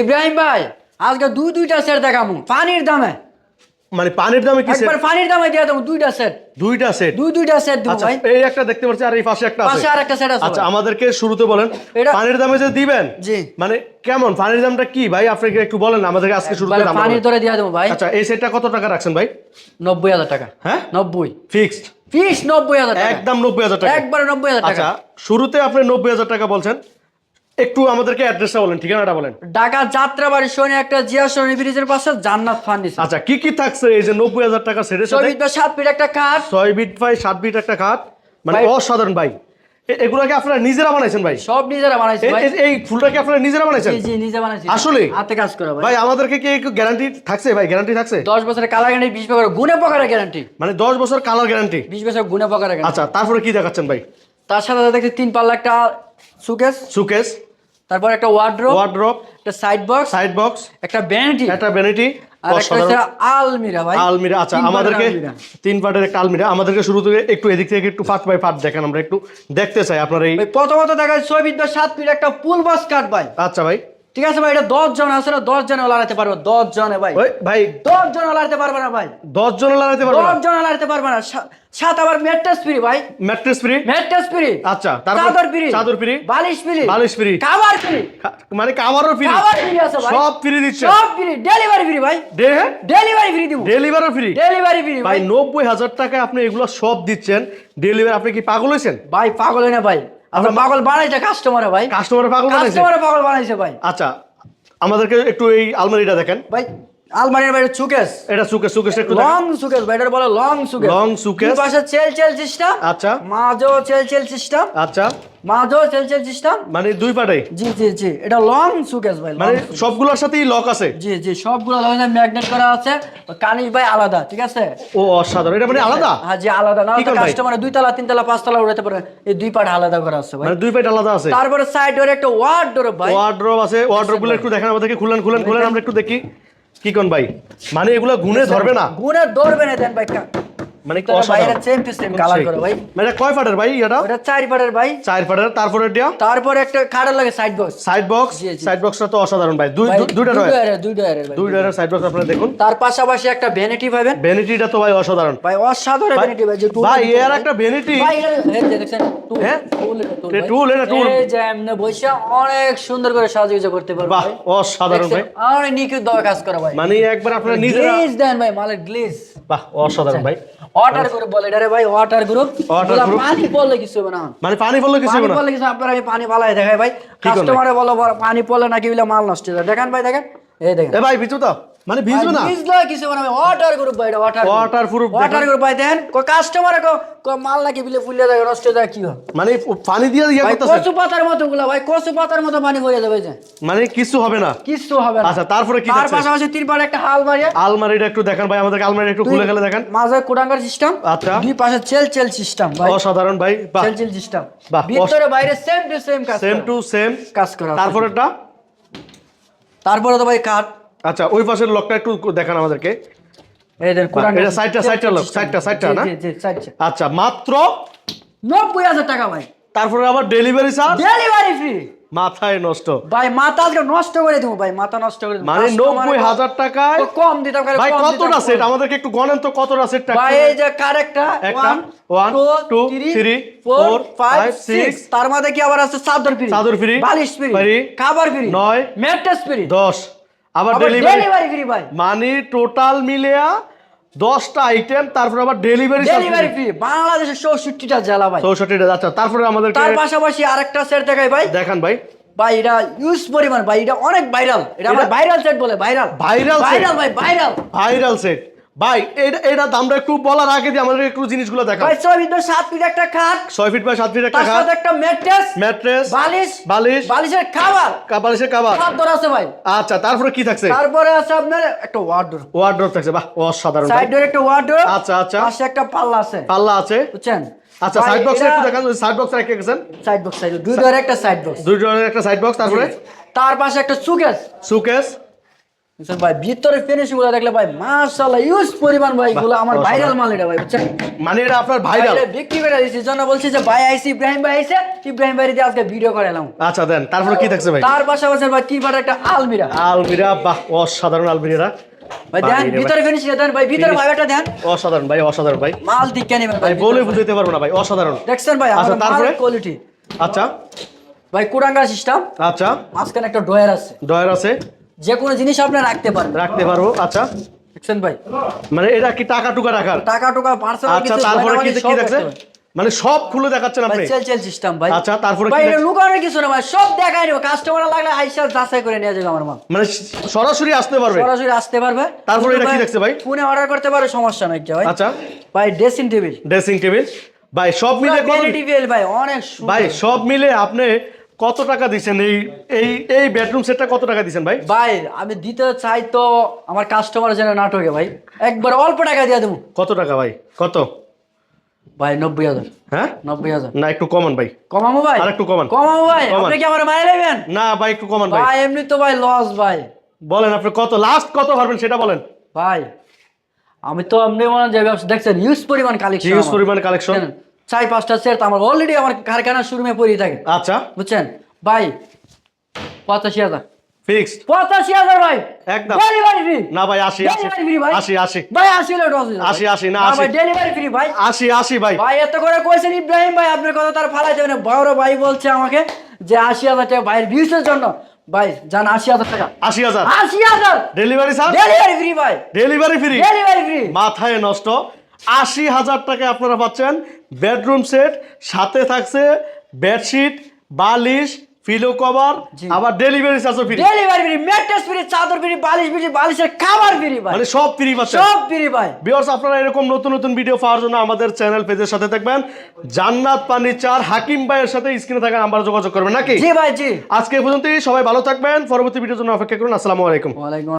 ইব্রাহিম ভাই আজকে দুই দুইটা সেট দেখামু পানির দামে। মানে পানির দামে কি সেট একবার পানির দামে দিয়ে দেবো দুইটা সেট দুইটা সেট দুই দুইটা সেট দেবো আচ্ছা ভাই। এই একটা দেখতে পাচ্ছি আর এই পাশে একটা আছে। পাশে আর একটা সেট আছে আচ্ছা আমাদেরকে শুরুতে বলেন পানির দামে যে দিবেন? জি। মানে কেমন পানির দামটা কি? ভাই আপনাকে একটু বলেন আমাদেরকে আজকে শুরুতে দামটা পানির। ধরে দিয়ে দেবো ভাই। আচ্ছা এই সেটটা কত টাকা রাখছেন ভাই? নব্বই হাজার টাকা। হ্যাঁ? নব্বই। ফিক্সড ফিস নব্বই হাজার টাকা। একদম নব্বই হাজার টাকা। একবারে নব্বই হাজার টাকা। আচ্ছা শুরুতে আপনি নব্বই হাজার টাকা বলছেন। একটু আমাদেরকে অ্যাড্রেসটা বলেন ঠিকানাটা বলেন। ঢাকা যাত্রাবাড়ি শনি একটা জিয়া শনি ব্রিজের পাশে জান্নাত ফার্নিচার আচ্ছা কি কি থাকছে এই যে নব্বই হাজার টাকা সেটের সাথে? চব্বিশ বা সাত ফিট একটা কাঠ ছয় বিট ভাই সাত বিট একটা খাট। মানে অসাধারণ ভাই। এগুলাকে আপনারা নিজেরা বানাইছেন ভাই? সব নিজেরা বানাইছে এই- ভাই। এই- ফুলটাকে আপনারা নিজেরা বানাইছেন? জি জি নিজে বানাইছি। আসলে? হাতে কাজ করা ভাই। ভাই আমাদেরকে কি একটু গ্যারান্টি থাকছে ভাই? গ্যারান্টি থাকছে? দশ বছরের কালার গ্যারান্টি বিশ বছরের গুণে পকারের গ্যারান্টি মানে দশ বছর কালার গ্যারান্টি বিশ বছর গুণে পকারের গ্যারান্টি আচ্ছা তারপরে কি দেখাচ্ছেন ভাই? তার সাথে সাথে দেখছি তিন পাল্লা একটা সুকেস সুকেস তারপর একটা ওয়ার্ড্রপ ওয়ার্ড্রপ একটা সাইড বক্স সাইড বক্স একটা ভ্যানিটি একটা ভ্যানিটি আর একটা আলমিরা ভাই। আলমিরা আচ্ছা আমাদেরকে তিন পার্টের একটা আলমিরা। আমাদেরকে শুরু থেকে একটু এদিক থেকে একটু বাই দেখেন আমরা একটু দেখতে চাই আপনার এই প্রথমত দেখা যায় ছয় বিদ্যা সাত ফিট একটা পুল বাস কাট ভাই। আচ্ছা ভাই। ঠিক আছে ভাই এটা দশ জন আছে না দশ জনে লাগাতে পারবে দশ জনে ভাই। ভাই। দশ জন লাগাতে পারবে না ভাই। দশ জন লাগাতে পারব দশ জন লাগাতে পারবে না। সাত আবার ম্যাট্রেস ফ্রি ভাই। Mattress free? Mattress free. আচ্ছা, তারপর চাদর ফ্রি। চাদর free, বালিশ ফ্রি। বালিশ free, খাবার ফ্রি। মানে কাভারও ফ্রি। খাবার ফ্রি আছে ভাই। সব ফ্রি দিচ্ছে। সব ফ্রি। ডেলিভারি ফ্রি ভাই। ডে হ্যাঁ? ডেলিভারি ফ্রি দিব। ডেলিভারও ফ্রি। ডেলিভারি ফ্রি ভাই ভাই। নব্বই হাজার টাকায় আপনি এগুলো সব দিচ্ছেন। ডেলিভারি আপনি কি পাগল হয়েছেন? ভাই পাগল হয় না ভাই। আমরা পাগল বানাইছে কাস্টমারে ভাই। কাস্টমার পাগল কাস্টমারে পাগল বানাইছে ভাই। আচ্ছা আমাদেরকে একটু এই আলমারিটা দেখেন। ভাই আলমারির বাইরে সুকেস। এটা সুকেশ সুকেশটা একটু লং সুকেস এটা বলে লং সুকেস। Long suitcase। পাশে চেল চেল সিস্টেম আচ্ছা। মাঝো চেল চেল সিস্টেম আচ্ছা। মাঝো চেল চেল সিস্টেম মানে দুই জি জি জি। এটা লং সুকেস ভাই মানে সবগুলোর সাথেই লক আছে? জি জি সবগুলো ধরনের ম্যাগনেট করা আছে। কানিশ ভাই আলাদা ঠিক আছে? ও অসাধারণ। এটা মানে আলাদা? হ্যাঁ জি আলাদা। না? কাস্টমার দুই তলা তিন তলা পাঁচ তলা উড়াতে পারে এই দুই পাট আলাদা করা আছে ভাই। মানে দুই পাট আলাদা আছে? তারপরে সাইড ডোরে একটা ওয়ার্ড ডোর ভাই। ওয়ার্ড্রপ আছে। ওয়ার্ড্রপগুলো একটু দেখেন আমাদেরকে। খুলেন খুলেন খুলেন আমরা একটু দেখি। কি কোন ভাই? মানে এগুলো গুনে ধরবে না। গুনে ধরবে না দেন ভাই। মানে তাহলে ভাই অসাধারণ। এটা সেম টু সেম কালার করে ভাই। মানে কয় পাটের ভাই এটা? ওটা চার পাটের ভাই। চার তারপরে এটা? তারপরে একটা লাগে side box side box. Side বক্সটা তো অসাধারণ ভাই। দুই দুইটা রয় দুই ডয়ারের দুই ডয়ারের সাইড বক্স আপনারা দেখুন। তার পাশাপাশি একটা ভ্যানিটি পাবেন। ভ্যানিটিটা তো ভাই অসাধারণ। ভাই অসাধারণ ভ্যানিটি ভাই যে ভাই এর একটা ভ্যানিটি ভাই এটা- এই দেখছেন, tool, হ্যাঁ? tool এটা, এটা tool। এই যে এমনে বসে অনেক সুন্দর করে সাহায্য করতে পারবে বাহ ভাই। অসাধারণ ভাই। অনেক নিখুঁত কাজ করা ভাই। মানে একবার আপনারা নিজেরা গ্লেজ দেন ভাই মালের গ্লেজ বাহ অসাধারণ ভাই। ওয়াটার গ্রুপ বলে এটারে ভাই ওয়াটার গ্রুপ Water group। পানি পড়লে কিছু হবে না। মানে পানি পড়লে কিছু হবে না? পড়লে কিছু আপনার আমি পানি পালাই দেখাই ভাই? কাস্টমারে বলো বলো, পানি পড়লে নাকি বলে মাল নষ্ট হয়ে যায়। দেখেন ভাই দেখেন। এই দেখেন। এ ভাই বিচু তো। মানে ভিজবে না? ভিজলে কিছু না ওয়াটার গ্রুপ ভাই এটা ওয়াটার Waterproof ওয়াটার। গ্রুপ ভাই দেখেন কাস্টমারে মাল নাকি বিলে ফুলে যায় নষ্ট যায় কি হয়? মানে পানি দিয়ে ইয়ে করতেছে? কচু পাতার মতো গুলা ভাই কচু পাতার মতো পানি পড়ে যাবে যে। মানে কিছু হবে না? কিছু হবে না। আচ্ছা তারপরে কি তার পাশাপাশি তিরপাল একটা হাল মারিয়া আলমারিটা একটু দেখেন ভাই আমাদের আলমারি একটু খুলে গেলে দেখেন। মাঝে কোডাঙ্গার সিস্টেম আচ্ছা। দুই পাশে চেল চেল সিস্টেম ভাই। অসাধারণ ভাই বাহ। চেল চেল সিস্টেম বাহ, ভিতরে বাইরে সেম টু সেম কাজ সেম টু সেম কাজ করা। আছে। তারপরেরটা? তারপরে তো ভাই কাঠ। আচ্ছা ওই পাশের লকটা একটু দেখান আমাদেরকে। এটা সাইডটা, সাইডটা লোক, সাইডটা, সাইডটা না? আচ্ছা মাত্র? নব্বই হাজার টাকা ভাই। তারপরে আবার ডেলিভারি চার্জ ডেলিভারি ফ্রি মাথায় নষ্ট। ভাই মাথা আজকে নষ্ট করে দেবো ভাই মাথা নষ্ট করে দেবো। মানে নব্বই হাজার টাকায় কম দিতাম ভাই কতটা সেট আমাদেরকে একটু গণেন তো কতটা সেট ভাই এই যে কার একটা? একটা, one one, two three four five six তার মধ্যে কি আবার আছে? চাদর ফ্রি। চাদর free, বালিশ ফ্রি। খাবার ফ্রি। নয়, ম্যাট্রেস ফ্রি। দশ। আবার ডেলিভারি ফ্রি ভাই। মানে টোটাল মিলিয়া দশটা আইটেম তারপর আবার ডেলিভারি ডেলিভারি ফ্রি বাংলাদেশের চৌষট্টিটা জেলা ভাই। চৌষট্টিটা আচ্ছা তারপরে আমাদের তার পাশাপাশি আরেকটা সেট দেখাই ভাই। দেখান ভাই। ভাই এটা ইউজ পরিমাণ ভাই এটা অনেক ভাইরাল এটা আমার ভাইরাল সেট বলে ভাইরাল ভাইরাল ভাইরাল ভাই ভাইরাল ভাইরাল সেট ভাই এটা এটা দামটা একটু বলার আগে দিয়ে আমাদের একটু জিনিসগুলো দেখান ভাই ছয় ভিতর সাত ফিট একটা খাট। ছয় ফিট বাই সাত ফিট একটা খাট। একটা ম্যাট্রেস। ম্যাট্রেস বালিশ। বালিশ। বালিশের খাবার। বালিশের কাবার চাদর আছে ভাই। আচ্ছা তারপরে কি থাকছে? তারপরে আছে আপনার একটা ওয়ার্ডর ওয়ার্ড্রপ থাকছে বাহ অসাধারণ। সাইড ডোর একটা ওয়ার্ডর আচ্ছা আচ্ছা। পাশে একটা পাল্লা আছে। পাল্লা আছে। বুঝছেন? আচ্ছা সাইড বক্স একটু দেখান সাইড বক্স রেখে গেছেন সাইড বক্স সাইড দুই ডোর একটা সাইড বক্স দুই ডলারের একটা সাইড বক্স তারপরে? তার পাশে একটা সুকেস সুকেস ভাই ভিতরে ফিনিশিংগুলো দেখলে ভাই মাশাআল্লাহ ইউজ পরিমাণ ভাই এগুলো আমার ভাইরাল মাল এটা ভাই বুঝছেন? মানে এটা আপনার ভাইরাল ভাইরে বিক্রি করে দিয়েছি জন্য বলছি যে ভাই আইসি ইব্রাহিম ভাই আইসে ইব্রাহিম ভাই দিয়ে আজকে ভিডিও করে এলাম। আচ্ছা দেন তারপরে কি থাকছে ভাই? তার পাশাপাশি ভাই কি পারে একটা আলমিরা। আলমিরা বাহ অসাধারণ আলমিরা ভাই দেন ভিতরে ফিনিশিং দেন ভাই ভিতরে Finish- ভাইটা দেন। অসাধারণ ভাই অসাধারণ ভাই। মাল দিকে নেবেন ভাই ভাই বলে বুঝাইতে পারব না ভাই অসাধারণ। দেখছেন ভাই আচ্ছা, তারপরে? কোয়ালিটি আচ্ছা। ভাই কুড়াঙ্গা সিস্টেম আচ্ছা। মাঝখানে একটা ড্রয়ার আছে। ডয়ার আছে। যে কোনো জিনিস আপনি রাখতে পারবেন। রাখতে পারব আচ্ছা। দেখছেন ভাই? মানে এটা কি টাকা টুকা রাখার? টাকা টুকা পার্সেল আচ্ছা তারপরে কি কি দেখছে? মানে সব খুলে দেখাচ্ছেন আপনি? চেল চেল সিস্টেম ভাই। আচ্ছা, তারপরে ভাই এটা লুকানোর কিছু না ভাই। সব দেখাই নেব। কাস্টমার লাগলে আইসা যাচাই করে নিয়ে যাবে আমার মাল মানে সরাসরি আসতে পারবে? সরাসরি আসতে পারবে। তারপরে এটা কি দেখছে ভাই? ফোনে অর্ডার করতে পারো সমস্যা নাই কি ভাই। আচ্ছা। ভাই ড্রেসিং টেবিল ড্রেসিং টেবিল ভাই সব মিলে কত ভাই অনেক ভাই সব মিলে আপনি কত টাকা দিছেন? এই এই এই বেডরুম সেটটা কত টাকা দিছেন ভাই? ভাই আমি দিতে চাই তো আমার কাস্টমার যেন নাটকে ভাই। একবার অল্প টাকা দিয়ে দেবো। কত টাকা ভাই? কত? ভাই নব্বই হাজার। হ্যাঁ? নব্বই হাজার। না একটু কমান ভাই। কমাবো ভাই? আর একটু কমান। কমাবো ভাই। আপনি কি আমার মায়ের নেবেন? না ভাই একটু কমান ভাই। ভাই এমনি তো ভাই লস ভাই। বলেন আপনি কত লাস্ট কত পারবেন সেটা বলেন। ভাই আমি তো আপনি মনে যে ব্যবসা দেখছেন ইউজ পরিমাণ কালেকশন ইউজ পরিমাণ কালেকশন চার পাঁচটা সেট আমার অলরেডি আমার কারখানার শোরুমে পড়ে থাকে। আচ্ছা। বুঝছেন? ভাই পঁচাশি হাজার। ফিক্সড পঁচাশি হাজার ভাই। একদম। ডেলিভারি ফ্রি না ভাই আশি আশি। ভাই। আশি ভাই আশি হলে দশ হাজার। আশি, আশি, না, না আশি। ডেলিভারি ফ্রি ভাই। আশি আশি ভাই। ভাই এত করে কইছেন ইব্রাহিম ভাই আপনার কথা তার ফালাই দেবেন বড় ভাই বলছে আমাকে যে আশি হাজার টাকা ভাইয়ের ভিউসের জন্য। ভাই জান আশি হাজার টাকা। আশি হাজার। আশি হাজার। ডেলিভারি স্যার ডেলিভারি ফ্রি ভাই। ডেলিভারি ফ্রি ডেলিভারি ফ্রি মাথায় নষ্ট। আশি হাজার টাকা আপনারা পাচ্ছেন বেডরুম সেট সাথে থাকছে বেডশিট বালিশ ফিলো কভার আবার ডেলিভারি চার্জও ফ্রি ডেলিভারি ম্যাট্রেস ফ্রি চাদর ফ্রি বালিশ ফ্রি বালিশের খাবার ফ্রি ভাই। মানে সব ফ্রি পাচ্ছেন। সব ফ্রি ভাই। বিয়ার্স আপনারা এরকম নতুন নতুন ভিডিও পাওয়ার জন্য আমাদের চ্যানেল পেজের সাথে থাকবেন। জান্নাত ফার্নিচার হাকিম ভাইয়ের সাথে স্ক্রিনে থাকা নাম্বার যোগাযোগ করবেন নাকি? জি ভাই জি। আজকে পর্যন্তই সবাই ভালো থাকবেন। পরবর্তী ভিডিওর জন্য অপেক্ষা করুন। আসসালামু আলাইকুম। ওয়ালাইকুম